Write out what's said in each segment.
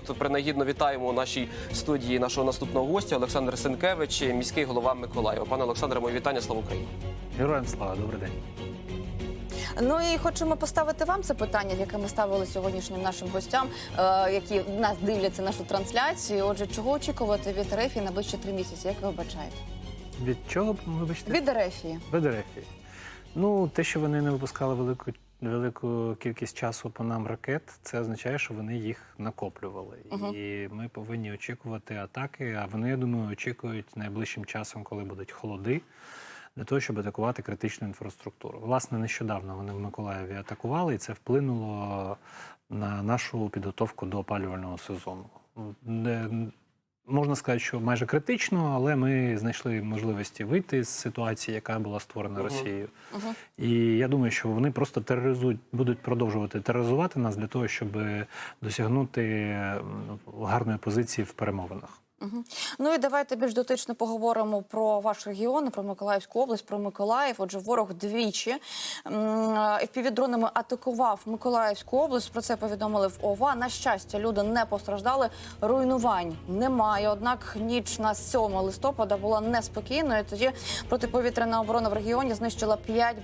Тут принагідно вітаємо у нашій студії нашого наступного гостя Олександр Сенкевич, міський голова Миколаєва. Пане Олександре, моє вітання. Слава Україні. Героям слава, добрий день. Ну і хочемо поставити вам це питання, яке ми ставили сьогоднішнім нашим гостям, е, які нас дивляться нашу трансляцію. Отже, чого очікувати від РФ на ближчі три місяці? Як ви вбачаєте? Від чого вибачте? Від РФ. Від рефі. Ну, те, що вони не випускали велику велику кількість часу по нам ракет, це означає, що вони їх накоплювали. Мгм. І ми повинні очікувати атаки. А вони, я думаю, очікують найближчим часом, коли будуть холоди. Для того, щоб атакувати критичну інфраструктуру. Власне, нещодавно вони в Миколаєві атакували, і це вплинуло на нашу підготовку до опалювального сезону. Можна сказати, що майже критично, але ми знайшли можливості вийти з ситуації, яка була створена угу. Росією. Угу. І я думаю, що вони просто тероризують, будуть продовжувати тероризувати нас для того, щоб досягнути гарної позиції в перемовинах. Ну і давайте більш дотично поговоримо про ваш регіон, про Миколаївську область, про Миколаїв. Отже, ворог двічі впівдронами атакував Миколаївську область. Про це повідомили в ОВА. На щастя, люди не постраждали. Руйнувань немає. Однак ніч на 7 листопада була неспокійною. Тоді протиповітряна оборона в регіоні знищила 5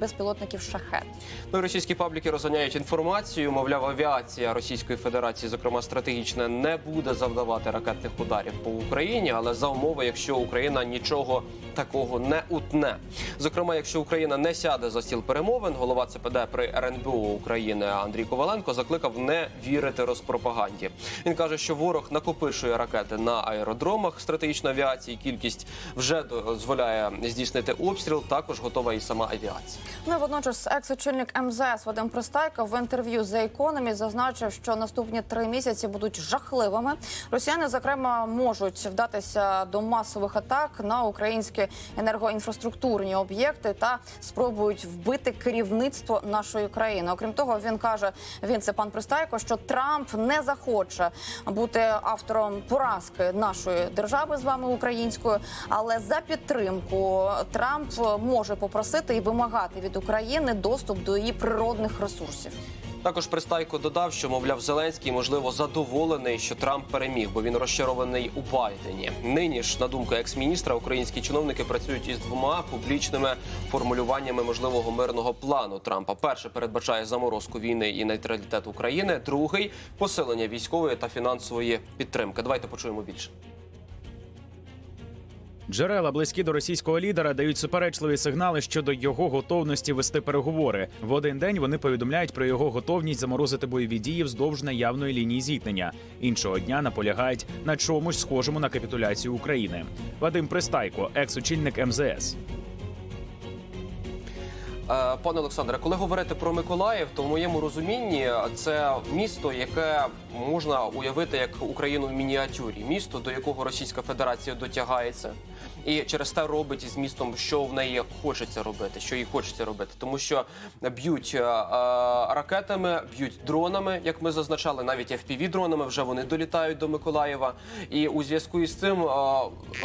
безпілотників шахет. Ну російські пабліки розганяють інформацію. Мовляв, авіація Російської Федерації, зокрема стратегічна, не буде завдавати ракетних ударів по Україні, але за умови, якщо Україна нічого такого не утне. Зокрема, якщо Україна не сяде за стіл перемовин, голова ЦПД при РНБО України Андрій Коваленко закликав не вірити розпропаганді. Він каже, що ворог накопичує ракети на аеродромах стратегічної авіації. Кількість вже дозволяє здійснити обстріл. Також готова і сама авіація. Ну водночас екс-очільник МЗС Вадим Пристайко в інтерв'ю The Economist зазначив, що наступні три місяці будуть жахливими. Росіяни, зокрема, можуть вдатися до масових атак на українські енергоінфраструктурні об'єкти та спробують вбити керівництво нашої країни. Окрім того, він каже: він це пан Пристайко, що Трамп не захоче бути автором поразки нашої держави з вами українською, але за підтримку Трамп може попросити і вимагати від України доступ до її природних ресурсів. Також Пристайко додав, що мовляв Зеленський можливо задоволений, що Трамп переміг, бо він розчарований у Байдені. Нині ж, на думку екс-міністра, українські чиновники працюють із двома публічними формулюваннями можливого мирного плану Трампа. Перше передбачає заморозку війни і нейтралітет України. Другий посилення військової та фінансової підтримки. Давайте почуємо більше. Джерела близькі до російського лідера дають суперечливі сигнали щодо його готовності вести переговори. В один день вони повідомляють про його готовність заморозити бойові дії вздовж наявної лінії зіткнення. Іншого дня наполягають на чомусь схожому на капітуляцію України. Вадим Пристайко, екс-очільник МЗС. Е, Пане Олександре, коли говорити про Миколаїв, то в моєму розумінні це місто, яке можна уявити як Україну в мініатюрі, місто, до якого Російська Федерація дотягається, і через те робить із містом, що в неї хочеться робити, що їй хочеться робити, тому що б'ють е, е, ракетами, б'ють дронами, як ми зазначали, навіть fpv дронами вже вони долітають до Миколаєва. І у зв'язку із цим е,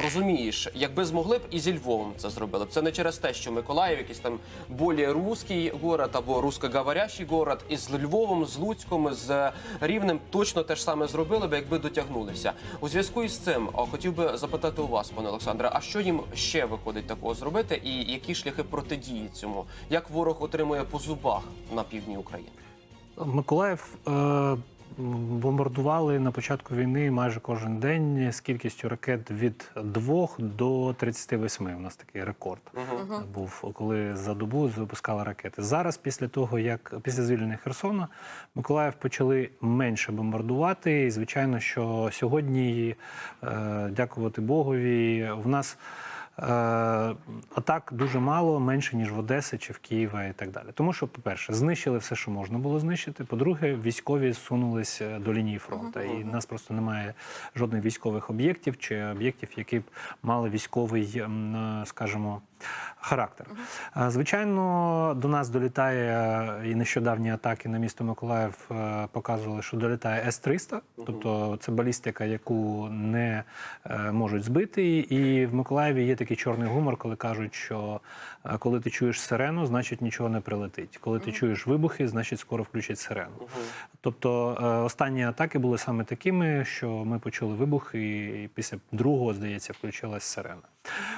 розумієш, якби змогли б і зі Львовом це зробили. Це не через те, що Миколаїв якийсь там більш русский город або русскоговорящий город, і з Львовом, з Луцьком, з Рівнем точно те ж саме зробили б, якби дотягнулися. У зв'язку із цим хотів би запитати у вас, пане Олександре, а що їм ще виходить такого зробити, і які шляхи протидії цьому? Як ворог отримує по зубах на півдні України? Миколаїв е, бомбардували на початку війни майже кожен день з кількістю ракет від 2 до 38. У нас такий рекорд був, коли за добу запускали ракети. Зараз, після того, як після звільнення Херсона, Миколаїв почали менше бомбардувати. І звичайно, що сьогодні, е, дякувати Богові, в нас. Е, атак дуже мало, менше ніж в Одеси чи в Києва і так далі. Тому що, по-перше, знищили все, що можна було знищити. По-друге, військові сунулися до лінії фронту, і в нас просто немає жодних військових об'єктів чи об'єктів, які б мали військовий, е, скажімо, характер. Звичайно, до нас долітає е, і нещодавні атаки на місто Миколаїв е, показували, що долітає С-300, тобто це балістика, яку не е, можуть збити. І в Миколаєві є такий чорний гумор, коли кажуть, що коли ти чуєш сирену, значить нічого не прилетить. Коли ти чуєш вибухи, значить скоро включать сирену. Тобто останні атаки були саме такими, що ми почули вибух, і після другого, здається, включилась сирена.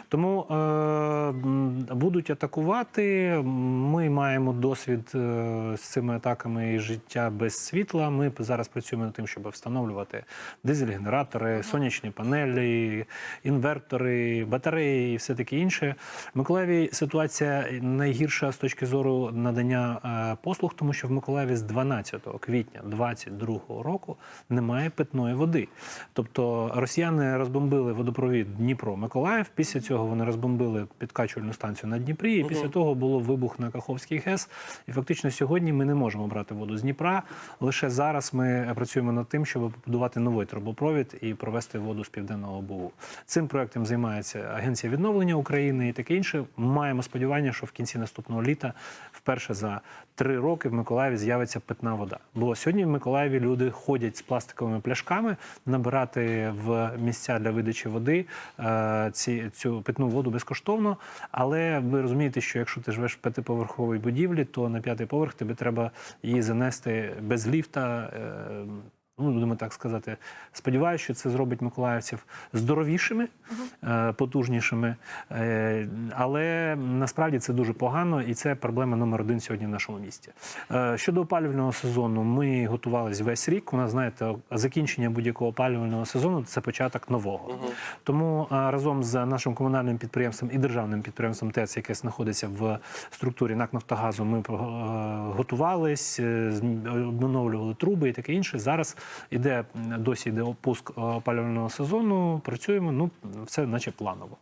Тому е, будуть атакувати. Ми маємо досвід е, з цими атаками і життя без світла. Ми зараз працюємо над тим, щоб встановлювати дизель-генератори, сонячні панелі, інвертори, батареї і все таке інше. В Миколаєві ситуація найгірша з точки зору надання е, послуг, тому що в Миколаєві з 12 квітня 2022 року немає питної води. Тобто росіяни розбомбили водопровід Дніпро-Миколаїв. Після цього вони розбомбили підкачувальну станцію на Дніпрі. І після того було вибух на Каховський ГЕС. І фактично сьогодні ми не можемо брати воду з Дніпра. Лише зараз ми працюємо над тим, щоб побудувати новий трубопровід і провести воду з південного Бугу. Цим проектом займається Агенція відновлення України і таке інше. Маємо сподівання, що в кінці наступного літа, вперше за три роки, в Миколаєві з'явиться питна вода. Бо сьогодні в Миколаєві люди ходять з пластиковими пляшками набирати в місця для видачі води е, ці, цю питну воду безкоштовно. Але ви розумієте, що якщо ти живеш в п'ятиповерховій будівлі, то на п'ятий поверх тобі треба її занести без ліфта. Ну, будемо так сказати, сподіваюся, що це зробить миколаївців здоровішими, е, потужнішими. Е, Але насправді це дуже погано, і це проблема номер один сьогодні в нашому місті. Е, Щодо опалювального сезону, ми готувалися весь рік. У нас, знаєте, закінчення будь-якого опалювального сезону це початок нового. Тому е, разом з нашим комунальним підприємством і державним підприємством ТЕЦ, яке знаходиться в структурі НАК «Нафтогазу», ми готувались, обновлювали труби і таке інше. Зараз іде досі йде опуск е, опалювального сезону. Працюємо. Ну все, наче планово.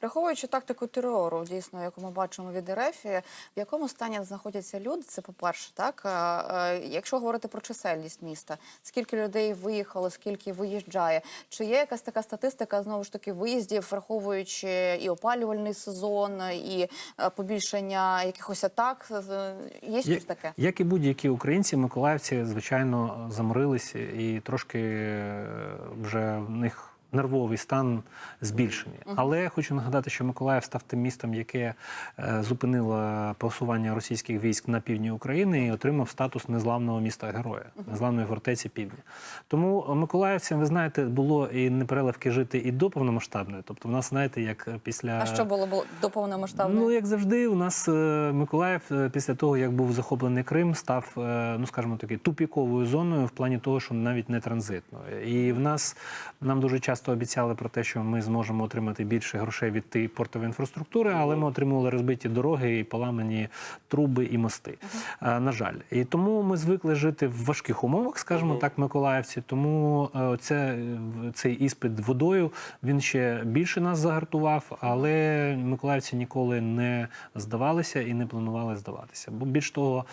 Враховуючи тактику терору, дійсно, яку ми бачимо від РФ, в якому стані знаходяться люди, це по-перше, так Е, е, якщо говорити про чисельність міста, скільки людей виїхало, скільки виїжджає, чи є якась така статистика знову ж таки виїздів, враховуючи і опалювальний сезон, і побільшення якихось атак? Є щось таке? Як і будь-які українці, миколаївці, звичайно, заморилися і трошки е, вже в них. Нервовий стан збільшений. Але я хочу нагадати, що Миколаїв став тим містом, яке е, зупинило просування російських військ на півдні України і отримав статус незламного міста героя, незламної фортеці півдня. Тому миколаївцям, ви знаєте, було і непереливки жити і до повномасштабної. Тобто, в нас знаєте, як після А що було було до повномасштабної? Ну, як завжди, у нас е, Миколаїв е, після того, як був захоплений Крим, став, е, ну скажімо таки, тупіковою зоною в плані того, що навіть не транзитною. І в нас нам дуже часто обіцяли про те, що ми зможемо отримати більше грошей від тієї портової інфраструктури, але ми отримували розбиті дороги і поламані труби і мости. Е, На жаль, і тому ми звикли жити в важких умовах, скажімо так, миколаївці. Тому е, це, е, цей іспит водою він ще більше нас загартував, але миколаївці ніколи не здавалися і не планували здаватися. Бо більш того,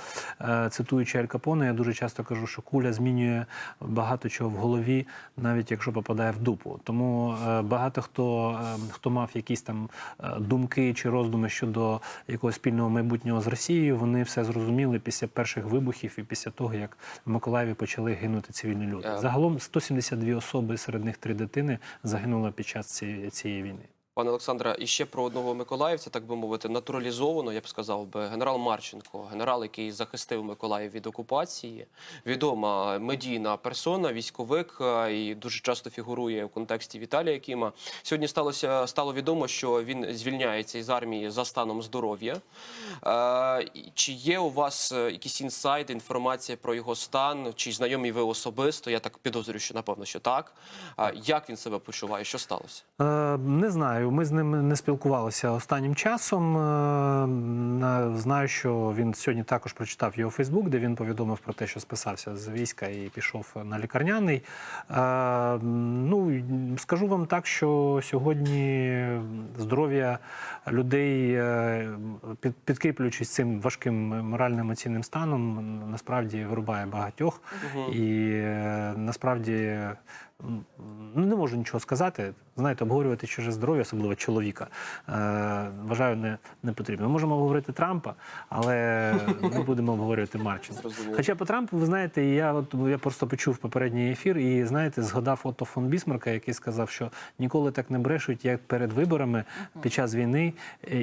цитуючи Аль Капоне, я дуже часто кажу, що куля змінює багато чого в голові, навіть якщо попадає в дупу. Тому е, багато хто, е, хто мав якісь там е, думки чи роздуми щодо якогось спільного майбутнього з Росією, вони все зрозуміли після перших вибухів і після того, як в Миколаєві почали гинути цивільні люди. Загалом 172 особи, серед них три дитини, загинули під час цієї війни. Пане Олександре, і ще про одного миколаївця, так би мовити, натуралізовано, я б сказав би, генерал Марченко, генерал, який захистив Миколаїв від окупації, відома медійна персона, військовик, е, і дуже часто фігурує в контексті Віталія Кіма. Сьогодні сталося стало відомо, що він звільняється із армії за станом здоров'я. Е, Чи є у вас е, якісь інсайти, інформація про його стан? Чи знайомі ви особисто? Я так підозрюю, що напевно, що так. Як він себе почуває? Що сталося? Не знаю, ми з ним не спілкувалися останнім часом. Е, Знаю, що він сьогодні також прочитав його Фейсбук, де він повідомив про те, що списався з війська і пішов на лікарняний. Е, Ну скажу вам так, що сьогодні здоров'я людей, е, підкріплюючись цим важким морально-емоційним станом, насправді вирубає багатьох. І е, насправді не можу нічого сказати. Знаєте, обговорювати чуже здоров'я, особливо чоловіка, е, вважаю, не, не потрібно. Ми можемо обговорити Трампа, але не будемо обговорювати Марченка. Хоча по Трампу, ви знаєте, я от я просто почув попередній ефір і знаєте, згадав Отто фон Бісмарка, який сказав, що ніколи так не брешуть, як перед виборами під час війни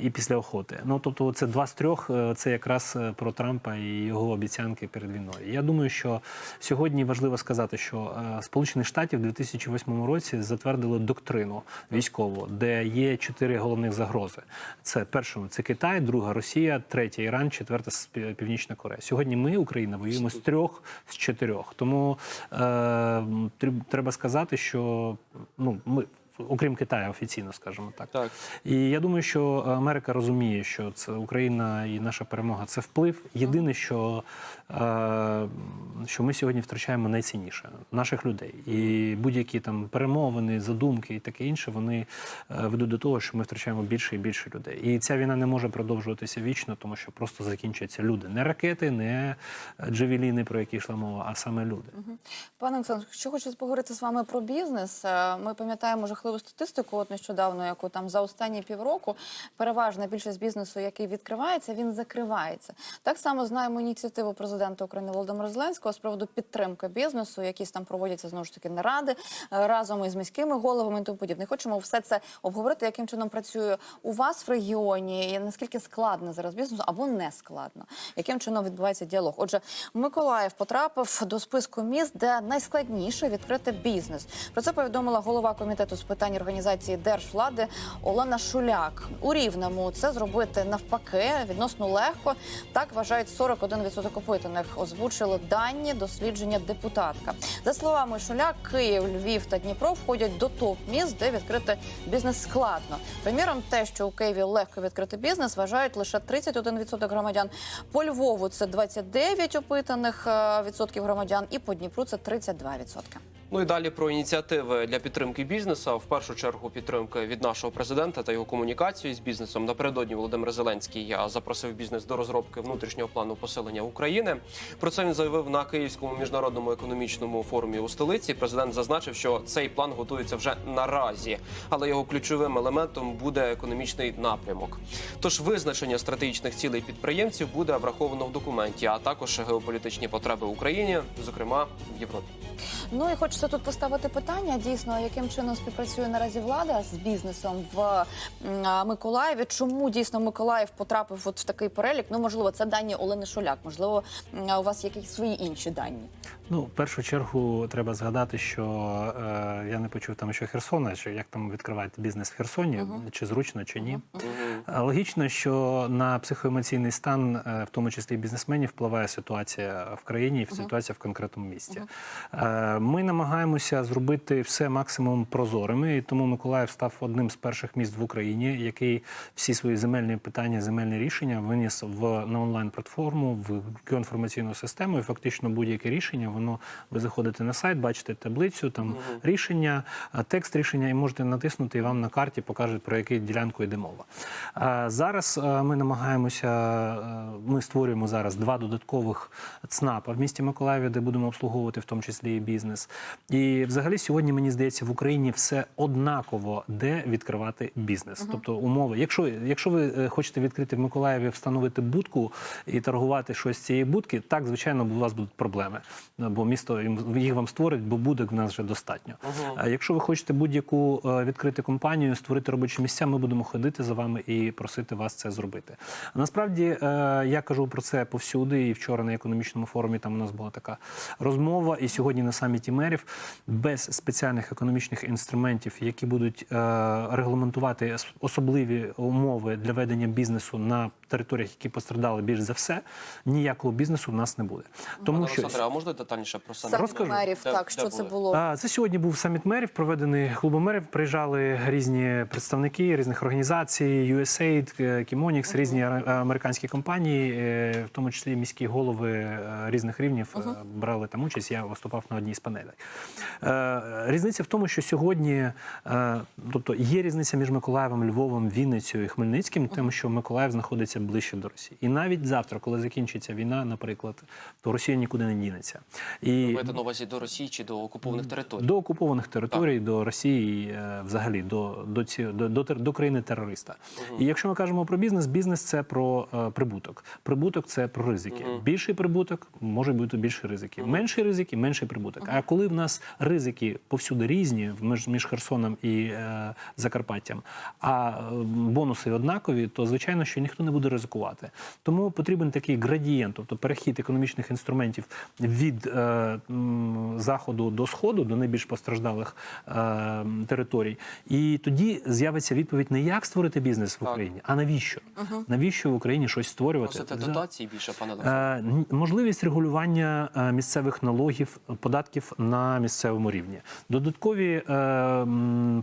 і після охоти. Ну тобто, це два з трьох. е, Це якраз е, про Трампа і його обіцянки перед війною. Я думаю, що сьогодні важливо сказати, що е, Сполучених Штатів 2008 році затвердили доктрину військову, де є чотири головних загрози. Це першому це Китай, друга Росія, третя Іран, четверта Північна Корея. Сьогодні ми, Україна, воюємо з трьох з чотирьох. Тому е, треба сказати, що ну ми. Окрім Китаю, офіційно скажімо так. Так. І я думаю, що Америка розуміє, що це Україна і наша перемога це вплив. Єдине, що, е, що ми сьогодні втрачаємо найцінніше наших людей. І будь-які там перемовини, задумки і таке інше, вони е, ведуть до того, що ми втрачаємо більше і більше людей. І ця війна не може продовжуватися вічно, тому що просто закінчаться люди. Не ракети, не джевеліни, про які йшла мова, а саме люди. Пане Олександр, що хочу поговорити з вами про бізнес. Е, Ми пам'ятаємо жахливу статистику, от нещодавно, яку там за останні півроку переважна більшість бізнесу, який відкривається, він закривається. Так само знаємо ініціативу президента України Володимира Зеленського з приводу підтримки бізнесу. Якісь там проводяться знову ж таки наради е, разом із міськими головами і тому подібне. Хочемо все це обговорити, яким чином працює у вас в регіоні, і наскільки складно зараз бізнесу або не складно, яким чином відбувається діалог. Отже, Миколаїв потрапив до списку міст, де найскладніше відкрити бізнес. Про це повідомила голова комітету з питань організації держвлади Олена Шуляк. У Рівному це зробити навпаки відносно легко. Так вважають 41% опитаних. Озвучили дані дослідження депутатка. За словами Шуляк, Київ, Львів та Дніпро входять до топ міст, де відкрити бізнес складно. Приміром, те, що у Києві легко відкрити бізнес, вважають лише 31% громадян. По Львову це 29 опитаних е, відсотків громадян, і по Дніпру це 32 відсотки. Ну і далі про ініціативи для підтримки бізнесу. В першу чергу підтримки від нашого президента та його комунікацію з бізнесом. Напередодні Володимир Зеленський запросив бізнес до розробки внутрішнього плану посилення України. Про це він заявив на Київському міжнародному економічному форумі у столиці. Президент зазначив, що цей план готується вже наразі, але його ключовим елементом буде економічний напрямок. Тож визначення стратегічних цілей підприємців буде враховано в документі, а також геополітичні потреби України, зокрема в Європі. Ну і хочеться тут поставити питання дійсно, яким чином співпрацює наразі влада з бізнесом в а, Миколаєві. Чому дійсно Миколаїв потрапив от в такий перелік? Ну можливо, це дані Олени Шуляк. Можливо, у вас якісь свої інші дані. Ну, в першу чергу треба згадати, що е, я не почув там, що Херсона, чи як там відкривають бізнес в Херсоні, чи зручно, чи ні. Е, Логічно, що на психоемоційний стан, е, в тому числі і бізнесменів, впливає ситуація в країні і ситуація в конкретному місті. Е, Ми намагаємося зробити все максимум прозорими, і тому Миколаїв став одним з перших міст в Україні, який всі свої земельні питання, земельні рішення виніс в на онлайн платформу в інформаційну систему. І фактично будь-яке рішення воно ви заходите на сайт, бачите таблицю, там рішення, текст рішення, і можете натиснути, і вам на карті покажуть про яку ділянку йде мова. А Зараз ми намагаємося, ми створюємо зараз два додаткових ЦНАПа в місті Миколаєві, де будемо обслуговувати в тому числі і бізнес. І взагалі сьогодні мені здається в Україні все однаково, де відкривати бізнес. Тобто умови, якщо, якщо ви е, хочете відкрити в Миколаєві, встановити будку і торгувати щось з цієї будки, так звичайно у вас будуть проблеми, бо місто їх вам створить, бо будок в нас вже достатньо. А якщо ви хочете будь-яку е, відкрити компанію, створити робочі місця, ми будемо ходити за вами і просити вас це зробити. А Насправді е, я кажу про це повсюди. І вчора на економічному форумі там у нас була така розмова. І сьогодні на саміті мерів без спеціальних економічних інструментів, які будуть е, регламентувати особливі умови для ведення бізнесу на територіях, які постраждали більш за все, ніякого бізнесу в нас не буде. Тому Пане що Олександре, а можна детальніше про саміт? Розкажу. мерів, Де- так де що це було. А, Це сьогодні був саміт мерів, проведений клубом мерів. Приїжджали різні представники різних організацій, USAID, е, Кімонікс, різні американські компанії, е, в тому числі міські голови різних рівнів е, брали там участь. Я виступав на одній з панелей. Різниця в тому, що сьогодні, е, тобто є різниця між Миколаєвом, Львовом, Вінницею і Хмельницьким, тим, що Миколаїв знаходиться ближче до Росії. І навіть завтра, коли закінчиться війна, наприклад, то Росія нікуди не дінеться. І на увазі до Росії чи до окупованих територій? до окупованих територій, до Росії, е, взагалі до, до, ці, до, до, до країни терориста. І якщо ми кажемо про бізнес, бізнес це про е, прибуток. Прибуток це про ризики. Більший прибуток може бути більше ризиків. Менший ризики, менший прибуток. Коли в нас ризики повсюди різні, в між, Херсоном і е, Закарпаттям, а е, бонуси однакові, то звичайно, що ніхто не буде ризикувати. Тому потрібен такий градієнт, тобто перехід економічних інструментів від е, заходу до сходу, до найбільш постраждалих е, територій. І тоді з'явиться відповідь не як створити бізнес в Україні, а навіщо? Навіщо в Україні щось створювати? Просите За- дотації більше, пане Е, Можливість регулювання місцевих налогів, податків на місцевому рівні, додаткові е,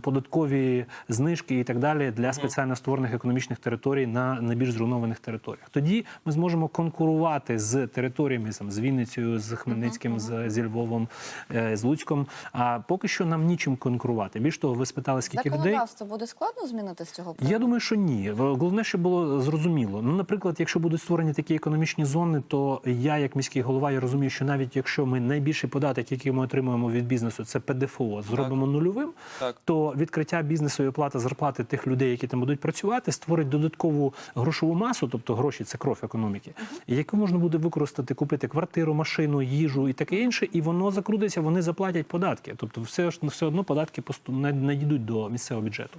податкові знижки і так далі для спеціально створених економічних територій на найбільш зруйнованих територіях. Тоді ми зможемо конкурувати з територіями там, з Вінницею, з Хмельницьким, з, зі Львовом, е, з Луцьком. А поки що нам нічим конкурувати. Більш того, ви спитали, скільки людей. Законодавство буде складно змінити з цього приводу? Я думаю, що ні. Головне, щоб було зрозуміло. Ну, наприклад, якщо будуть створені такі економічні зони, то я, як міський голова, я розумію, що навіть якщо ми найбільший податок, який ми отримуємо від бізнесу, це ПДФО, зробимо нульовим, Так. то відкриття бізнесу і оплата зарплати тих людей, які там будуть працювати, створить додаткову грошову масу, тобто гроші це кров економіки, яку можна буде використати, купити квартиру, машину, їжу і таке інше, і воно закрутиться, вони заплатять податки. Тобто, все ж все одно податки посту- не- надійдуть до місцевого бюджету.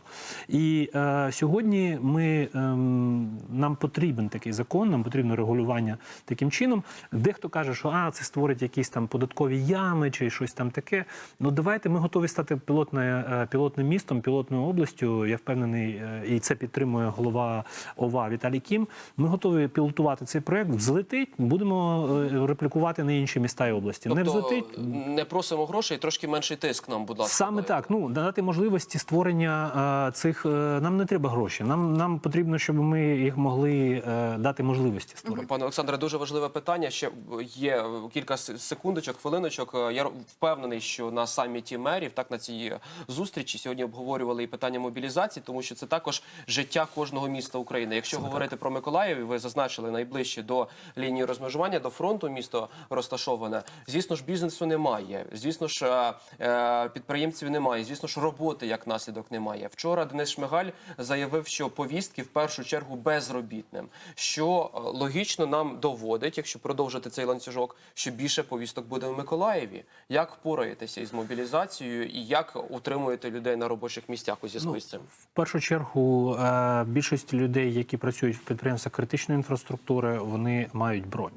І е, сьогодні ми ем, нам потрібен такий закон, нам потрібно регулювання таким чином. Дехто каже, що а це створить якісь там податкові ями чи щось там таке. Ну давайте ми готові стати пілотне, е, пілотним містом, пілотною областю. Я впевнений, е, і це підтримує голова ОВА Віталій Кім. Ми готові пілотувати цей проект. Взлетить, будемо е, реплікувати на інші міста і області. не Тобто взлетить. не просимо грошей, трошки менший тиск нам, будь ласка. Саме так. Ну дати можливості створення цих. нам не треба гроші. Нам нам потрібно, щоб ми їх могли дати можливості створити. Пане Олександре, дуже важливе питання. Ще є кілька секундочок, хвилиночок. Я впевнений, що на саміті мерів, так на цій зустрічі сьогодні обговорювали і питання мобілізації, тому що це також життя кожного міста України. Якщо говорити про Миколаїв, ви зазначили найближче до лінії розмежування, до фронту місто розташоване. Звісно ж, бізнесу немає. Звісно ж, е, е, підприємців немає. Звісно ж, роботи як наслідок немає. Вчора Денис Шмигаль заявив, що повістки в першу чергу безробітним, що е, логічно нам доводить, якщо продовжити цей ланцюжок, що більше повісток буде в Миколаєві. Як впораєтеся із мобілізацією і як утримуєте людей на робочих місцях у зв'язку з цим? В першу чергу е, більшість людей, які працюють в підприємствах критичної інфраструктури, вони мають бронь.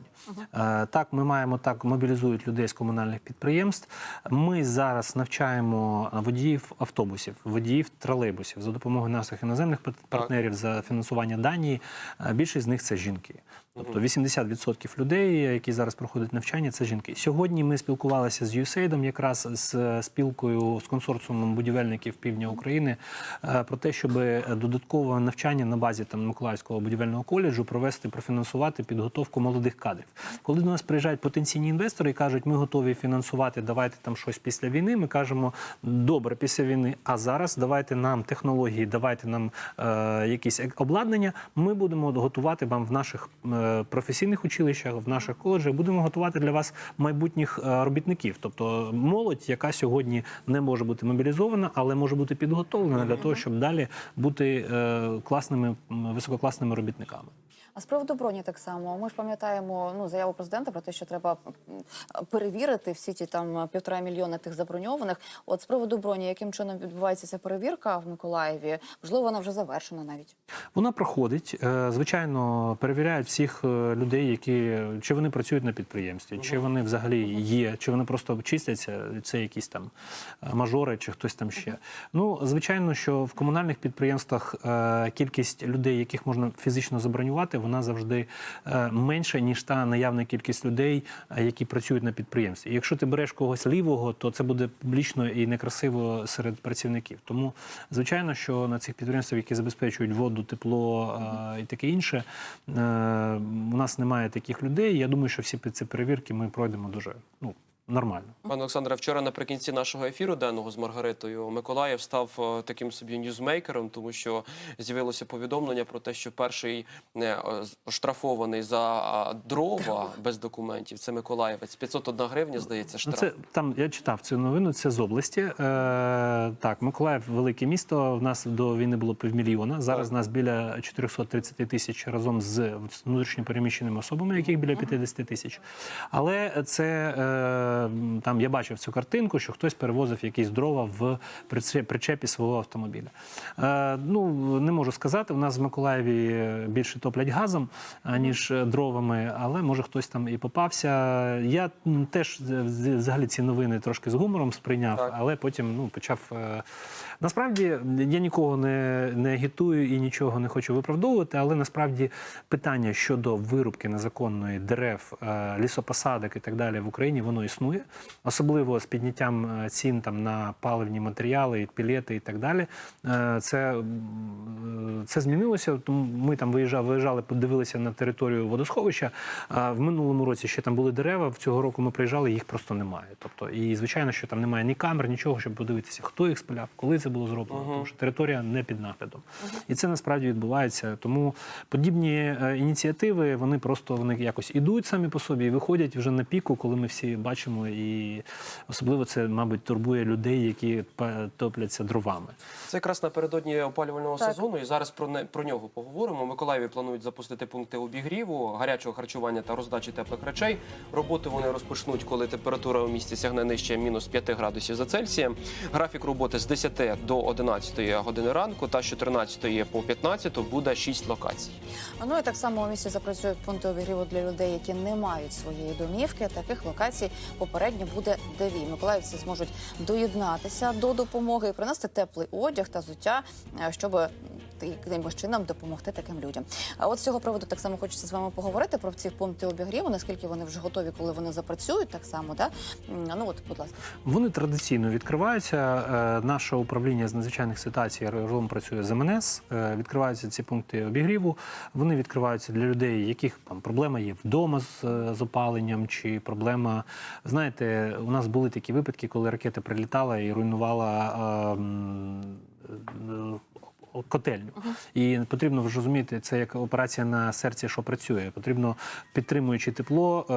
Е, Так, ми маємо так мобілізують людей з комунальних підприємств. Ми зараз навчаємо водіїв автобусів, водіїв тролейбусів за допомогою наших іноземних пар- партнерів за фінансування Данії. Е, Більшість з них це жінки. Тобто 80% людей, які зараз проходять навчання, це жінки. Сьогодні ми спілкувалися з USAID, якраз з спілкою з консорціумом будівельників півдня України е, про те, щоб додаткове навчання на базі там Миколаївського будівельного коледжу провести, профінансувати підготовку молодих кадрів. Коли до нас приїжджають потенційні інвестори і кажуть, ми готові фінансувати, давайте там щось після війни. Ми кажемо, добре, після війни, а зараз давайте нам технології, давайте нам е, якісь обладнання. Ми будемо готувати вам в наших е, професійних училищах, в наших коледжах, будемо готувати для вас майбутніх е, робітників. Тобто молодь, яка сьогодні не може бути мобілізована, але може бути підготовлена для того, щоб далі бути е, класними, висококласними робітниками. А з приводу броні так само. Ми ж пам'ятаємо ну заяву президента про те, що треба перевірити всі ті там півтора мільйона тих заброньованих. От з приводу броні, яким чином відбувається ця перевірка в Миколаєві? Можливо, вона вже завершена навіть. Вона проходить. Е, Звичайно, перевіряють всіх е, людей, які чи вони працюють на підприємстві, чи вони взагалі є, чи вони просто числяться. Це якісь там е, мажори, чи хтось там ще. Ну, звичайно, що в комунальних підприємствах е, кількість людей, яких можна фізично забронювати, вона завжди е, менша ніж та наявна кількість людей, е, які працюють на підприємстві. І якщо ти береш когось лівого, то це буде публічно і некрасиво серед працівників. Тому звичайно, що на цих підприємствах, які забезпечують воду, тепло е, і таке інше, у нас немає таких людей. Я думаю, що всі під ці перевірки ми пройдемо дуже ну нормально. Пане Олександре, вчора наприкінці нашого ефіру денного з Маргаритою Миколаїв став е, таким собі ньюзмейкером, тому що з'явилося повідомлення про те, що перший е, з- штрафований за дрова без документів це Миколаївець. 501 гривня, здається, Ну, штраф. це там я читав цю новину. Це з області. Е, так, Миколаїв велике місто. В нас до війни було півмільйона. Зараз Так. нас біля 430 тисяч разом з внутрішньо переміщеними особами, яких біля 50 тисяч. Але це е, там я бачив цю картинку, що хтось перевозив якісь дрова в причепі свого автомобіля. Е, ну не можу сказати. У нас в Миколаєві більше топлять газом аніж е, дровами, але може хтось там і попався. Я теж е, взагалі ці новини трошки з гумором сприйняв, Так. але потім ну почав. е, Насправді я нікого не, не агітую і нічого не хочу виправдовувати, але насправді питання щодо вирубки незаконної дерев, е, лісопосадок і так далі в Україні воно існує, особливо з підняттям е, цін там на паливні матеріали, пілети і так далі. Е, Це, це змінилося. Тому ми там виїжджали, виїжджали, подивилися на територію водосховища. В минулому році ще там були дерева. В цього року ми приїжджали, їх просто немає. Тобто, і звичайно, що там немає ні камер, нічого, щоб подивитися, хто їх спиляв, коли це було зроблено. Тому що територія не під наглядом. І це насправді відбувається. Тому подібні е, ініціативи вони просто вони якось ідуть самі по собі і виходять вже на піку, коли ми всі бачимо. І особливо це, мабуть, турбує людей, які топляться дровами. Це якраз напередодні опалювального Так. сезону, і зараз про не про нього поговоримо. У Миколаєві планують запустити пункти обігріву, гарячого харчування та роздачі теплих речей. Роботи вони розпочнуть, коли температура у місті сягне нижче мінус 5 градусів за Цельсієм. Графік роботи з 10 до 11 години ранку та з 14 по 15 буде 6 локацій. Ну і так само у місті запрацюють пункти обігріву для людей, які не мають своєї домівки. Таких локацій попередньо буде дві. Миколаївці зможуть доєднатися до допомоги і принести теплий одяг та взуття, е, щоб якимось чином допомогти таким людям. А от з цього приводу так само хочеться з вами поговорити про ці пункти обігріву, наскільки вони вже готові, коли вони запрацюють, так само, да? Ну от, будь ласка. Вони традиційно відкриваються. Е, Наше управління з надзвичайних ситуацій разом працює з МНС. Е, Відкриваються ці пункти обігріву. Вони відкриваються для людей, яких там проблема є вдома з, е, з опаленням, чи проблема. Знаєте, у нас були такі випадки, коли ракета прилітала і руйнувала. е, е, Котельню і потрібно вже розуміти, це як операція на серці, що працює. Потрібно підтримуючи тепло, е,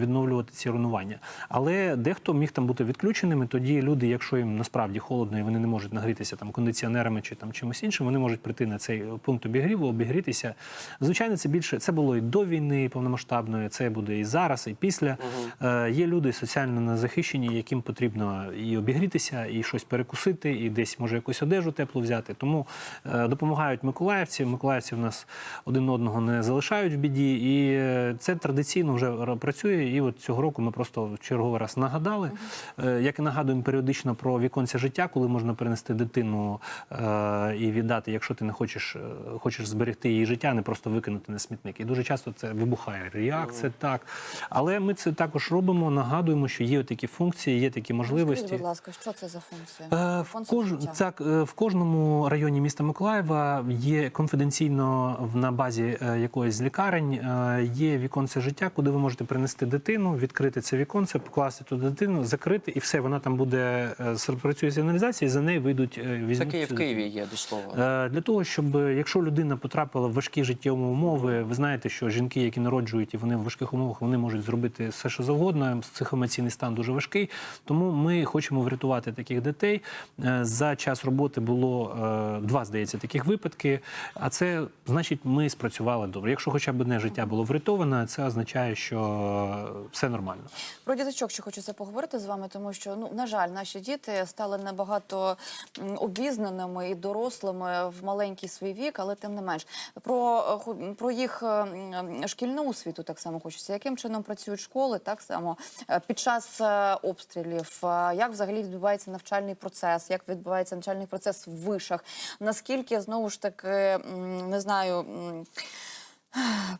відновлювати ці руйнування. Але дехто міг там бути відключеними. Тоді люди, якщо їм насправді холодно і вони не можуть нагрітися там кондиціонерами чи там чимось іншим, вони можуть прийти на цей пункт обігріву, обігрітися. Звичайно, це більше це було і до війни повномасштабної, це буде і зараз, і після. Е, Є люди соціально незахищені, яким потрібно і обігрітися, і щось перекусити, і десь може якусь одежу теплу взяти. Тому е, допомагають миколаївці. Миколаївці в нас один одного не залишають в біді, і е, це традиційно вже працює. І от цього року ми просто в черговий раз нагадали. Е, Як і нагадуємо періодично про віконця життя, коли можна перенести дитину і віддати, якщо ти не хочеш, хочеш зберегти її життя, а не просто викинути на смітник. І дуже часто це вибухає. Це так? Але ми це також робимо. Нагадуємо, що є такі функції, є такі можливості. Скажіть, будь ласка, що це за функція? Е, В, кож... так, в кожному районі міста Миколаєва є конфіденційно на базі е, якоїсь з лікарень е, є віконце життя, куди ви можете принести дитину, відкрити це віконце, покласти ту дитину, закрити, і все, вона там буде е, працює сигналізація, і за неї вийдуть візьмуть Київ в Києві є до слова. Для того, щоб якщо людина потрапила в важкі життєві умови, ви знаєте, що жінки, які народжують і вони в важких умовах, вони можуть зробити все, що завгодно. Психоемоційний стан дуже важкий. Тому ми хочемо врятувати таких дітей. За час роботи було два, здається, таких випадки. А це значить, ми спрацювали добре. Якщо хоча б одне життя було врятоване, це означає, що е, все нормально. Про діточок ще хочеться поговорити з вами, тому що ну на жаль, наші діти стали набагато обізнаними і дорослими в маленький свій вік, але тим не менш про, е, про їх е, шкільну освіту так само хочеться. Яким чином працюють школи, так само е, під час е, обстрілів, е, як взагалі відбувається навчальний процес, як відбувається навчальний процес в вишах. Наскільки знову ж таки не знаю.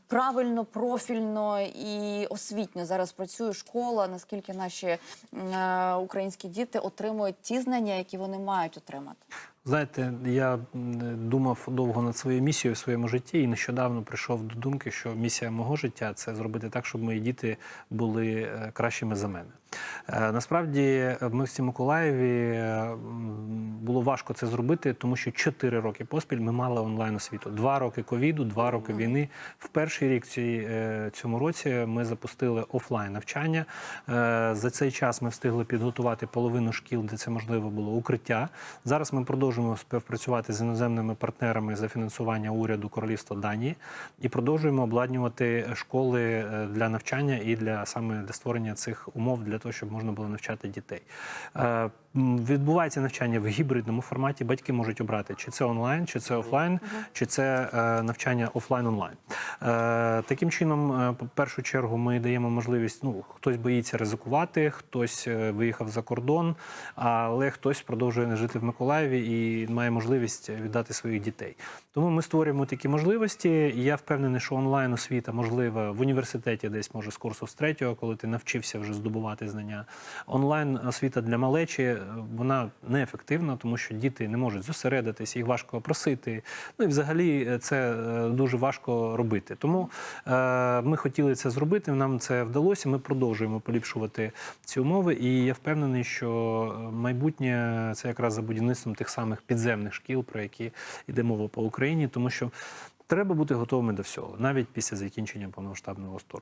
Правильно, профільно і освітньо зараз працює школа. Наскільки наші е, українські діти отримують ті знання, які вони мають отримати? Знаєте, я думав довго над своєю місією в своєму житті і нещодавно прийшов до думки, що місія мого життя це зробити так, щоб мої діти були е, кращими за мене. Е, Насправді, е, в цій Миколаєві було важко це зробити, тому що 4 роки поспіль ми мали онлайн освіту. Два роки ковіду, два роки війни. В перший рік цьому році ми запустили офлайн навчання. За цей час ми встигли підготувати половину шкіл, де це можливо було укриття. Зараз ми продовжуємо співпрацювати з іноземними партнерами за фінансування уряду Королівства Данії і продовжуємо обладнювати школи е, для навчання і для саме для створення цих умов для того, щоб можна було навчати дітей. Е, Відбувається навчання в гібридному форматі. Батьки можуть обрати, чи це онлайн, чи це офлайн, чи це е, навчання офлайн-онлайн. Е, Таким чином, е, по першу чергу, ми даємо можливість. Ну, хтось боїться ризикувати, хтось е, виїхав за кордон, але хтось продовжує жити в Миколаєві і має можливість віддати своїх дітей. Тому ми створюємо такі можливості. Я впевнений, що онлайн освіта можлива в університеті, десь може з курсу з третього, коли ти навчився вже здобувати знання. Онлайн освіта для малечі е, вона неефективна, тому що діти не можуть зосередитись, їх важко просити. Ну і взагалі е, це е, дуже важко робити. Тому е, ми хотіли це зробити. Нам це вдалося. Ми продовжуємо поліпшувати ці умови. І я впевнений, що е, майбутнє це якраз за будівництвом тих самих підземних шкіл, про які йде мова по Україні, тому що треба бути готовими до всього, навіть після закінчення повномасштабного вторгнення.